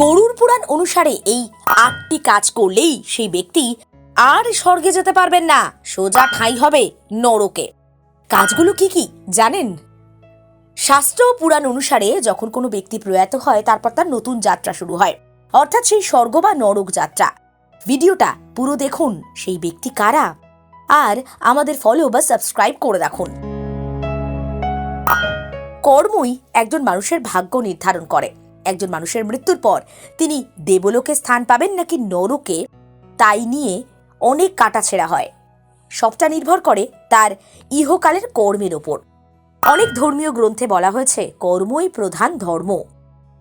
গরুর পুরাণ অনুসারে এই আটটি কাজ করলেই সেই ব্যক্তি আর স্বর্গে যেতে পারবেন না, সোজা ঠাঁই হবে নরকে। কাজগুলো কি কি, জানেন? শাস্ত্র পুরাণ অনুসারে যখন কোনো ব্যক্তি প্রয়াত হয়, তারপর তার নতুন যাত্রা শুরু হয়। অর্থাৎ সেই স্বর্গ বা নরক যাত্রা। ভিডিওটা পুরো দেখুন, সেই ব্যক্তি কারা? আর আমাদের ফলো বা সাবস্ক্রাইব করে রাখুন। কর্মই একজন মানুষের ভাগ্য নির্ধারণ করে। একজন মানুষের মৃত্যুর পর। তিনি দেবলোকে স্থান পাবেন নাকি নরকে, তাই নিয়ে অনেক কাটাছেড়া হয়। সবটা নির্ভর করে তার ইহকালের কর্মের ওপর। অনেক ধর্মীয় গ্রন্থে বলা হয়েছে, কর্মই প্রধান ধর্ম।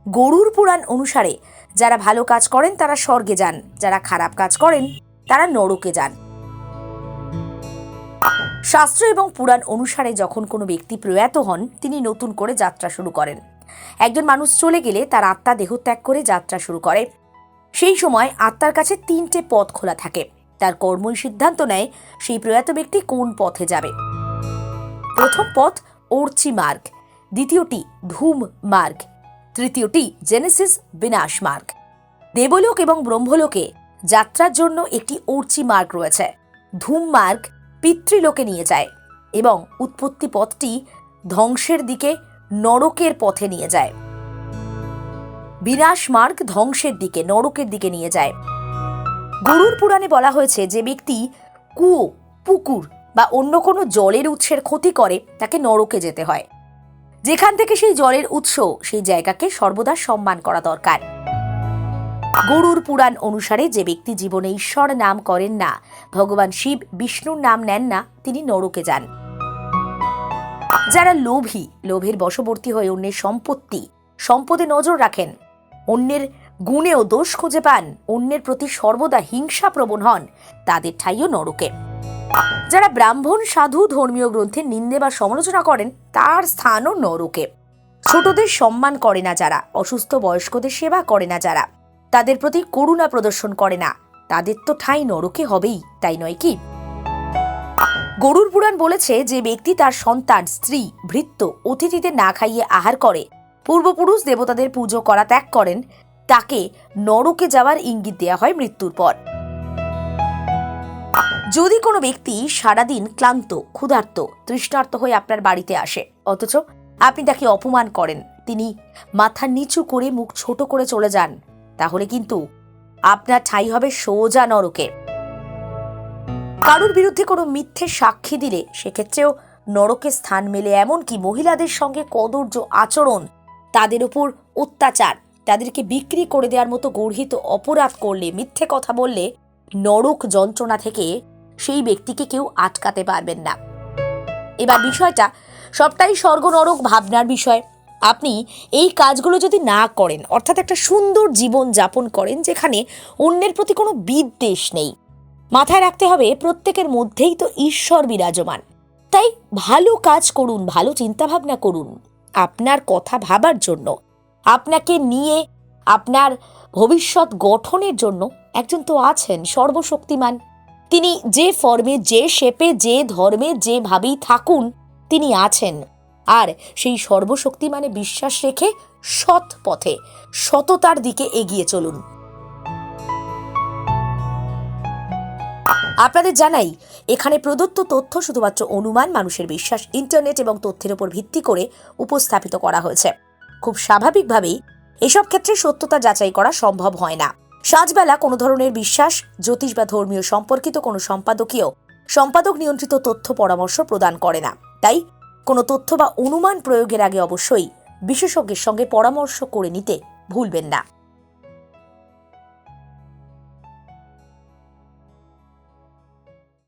গরুর পুরাণ অনুসারে, যারা ভালো কাজ করেন তারা স্বর্গে যান, যারা খারাপ কাজ করেন তারা নরকে যান। শাস্ত্র এবং পুরাণ অনুসারে যখন কোনো ব্যক্তি প্রয়াত হন, তিনি নতুন করে যাত্রা শুরু করেন। একজন মানুষ চলে গেলে তার আত্মা দেহত্যাগ করে যাত্রা শুরু করে। সেই সময় আত্মার কাছে তিনটে পথ খোলা থাকে। তার কর্মই সিদ্ধান্ত নেয় সেই প্রয়াত ব্যক্তি কোন পথে যাবে। প্রথম পথ ওরচি মার্গ, দ্বিতীয়টি ধূম মার্গ, তৃতীয়টি জেনেসিস বিনাশ মার্গ। দেবলোক এবং ব্রহ্মলোকে যাত্রার জন্য একটি ওরচি মার্গ রয়েছে। ধূম মার্গ পিতৃলোকে নিয়ে যায় এবং উৎপত্তি পথটি ধ্বংসের দিকে নরকের পথে নিয়ে যায়। বিনাশ মার্গ ধ্বংসের দিকে, নরকের দিকে নিয়ে যায়। গরুর পুরাণে বলা হয়েছে, যে ব্যক্তি কুয়ো, পুকুর বা অন্য কোনো জলের উৎসের ক্ষতি করে, তাকে নরকে যেতে হয়। যেখান থেকে সেই জলের উৎস, সেই জায়গাকে সর্বদা সম্মান করা দরকার। গরুর পুরাণ অনুসারে যে ব্যক্তি জীবনে ঈশ্বর নাম করেন না, ভগবান শিব, বিষ্ণুর নাম নেন না, তিনি নরকে যান। যারা লোভী, লোভের বশবর্তী হয়ে অন্যের সম্পত্তি, সম্পদে নজর রাখেন, অন্যের গুণেও দোষ খুঁজে পান, অন্যের প্রতি সর্বদা হিংসা প্রবণ হন, তাদের ঠাইও নরকে। যারা ব্রাহ্মণ, সাধু, ধর্মীয় গ্রন্থের নিন্দে বা সমালোচনা করেন, তার স্থানও নরকে। ছোটদের সম্মান করে না যারা, অসুস্থ বয়স্কদের সেবা করে না যারা, তাদের প্রতি করুণা প্রদর্শন করে না, তাদের তো ঠাঁই নরকে হবেই, তাই নয় কি? গরুর পুরাণ বলেছে যে ব্যক্তি তার সন্তান, স্ত্রী, ভৃত্য অতিথিদের না খাইয়ে আহার করে। পূর্বপুরুষ দেবতাদের পুজো করা ত্যাগ করেন। তাকে নরকে যাওয়ার ইঙ্গিত দেওয়া হয় মৃত্যুর পর। যদি কোনো ব্যক্তি সারাদিন ক্লান্ত, ক্ষুধার্ত, তৃষ্ণার্ত হয়ে আপনার বাড়িতে আসে, অথচ আপনি তাকে অপমান করেন, তিনি মাথা নিচু করে মুখ ছোট করে চলে যান, তাহলে কিন্তু আপনার ঠাঁই হবে সোজা নরকে কারোর বিরুদ্ধে কোনো মিথ্যে সাক্ষী দিলে সেক্ষেত্রেও নরকে স্থান মেলে এমনকি মহিলাদের সঙ্গে কদর্য আচরণ, তাদের উপর অত্যাচার, তাদেরকে বিক্রি করে দেওয়ার মতো গর্হিত অপরাধ করলে, মিথ্যে কথা বললে নরক যন্ত্রণা থেকে সেই ব্যক্তিকে কেউ আটকাতে পারবেন না। এবার বিষয়টা সবটাই স্বর্গ নরক ভাবনার বিষয়। আপনি এই কাজগুলো যদি না করেন, অর্থাৎ একটা সুন্দর জীবন যাপন করেন, যেখানে অন্যের প্রতি কোনো বিদ্বেষ নেই মাথায় রাখতে হবে, প্রত্যেকের মধ্যেই তো ঈশ্বর বিরাজমান। তাই ভালো কাজ করুন, ভালো চিন্তাভাবনা করুন। আপনার কথা ভাবার জন্য, আপনাকে নিয়ে আপনার ভবিষ্যৎ গঠনের জন্য একজন তো আছেন, সর্বশক্তিমান। তিনি যে ফর্মে যে শেপে যে ধর্মে যেভাবেই থাকুন, তিনি আছেন। আর সেই সর্বশক্তিমানে বিশ্বাস রেখে সৎ পথে, সততার দিকে এগিয়ে চলুন। আপনাদের জানাই, এখানে প্রদত্ত তথ্য শুধুমাত্র অনুমান, মানুষের বিশ্বাস, ইন্টারনেট এবং তথ্যের উপর ভিত্তি করে উপস্থাপিত করা হয়েছে। খুব স্বাভাবিকভাবেই এসব ক্ষেত্রে সত্যতা যাচাই করা সম্ভব হয় না। সাজবেলা কোনো ধরনের বিশ্বাস, জ্যোতিষ বা ধর্মীয় সম্পর্কিত কোনো সম্পাদকীয়, সম্পাদক নিয়ন্ত্রিত তথ্য পরামর্শ প্রদান করে না। তাই কোনো তথ্য বা অনুমান প্রয়োগের আগে অবশ্যই বিশেষজ্ঞের সঙ্গে পরামর্শ করে নিতে ভুলবেন না।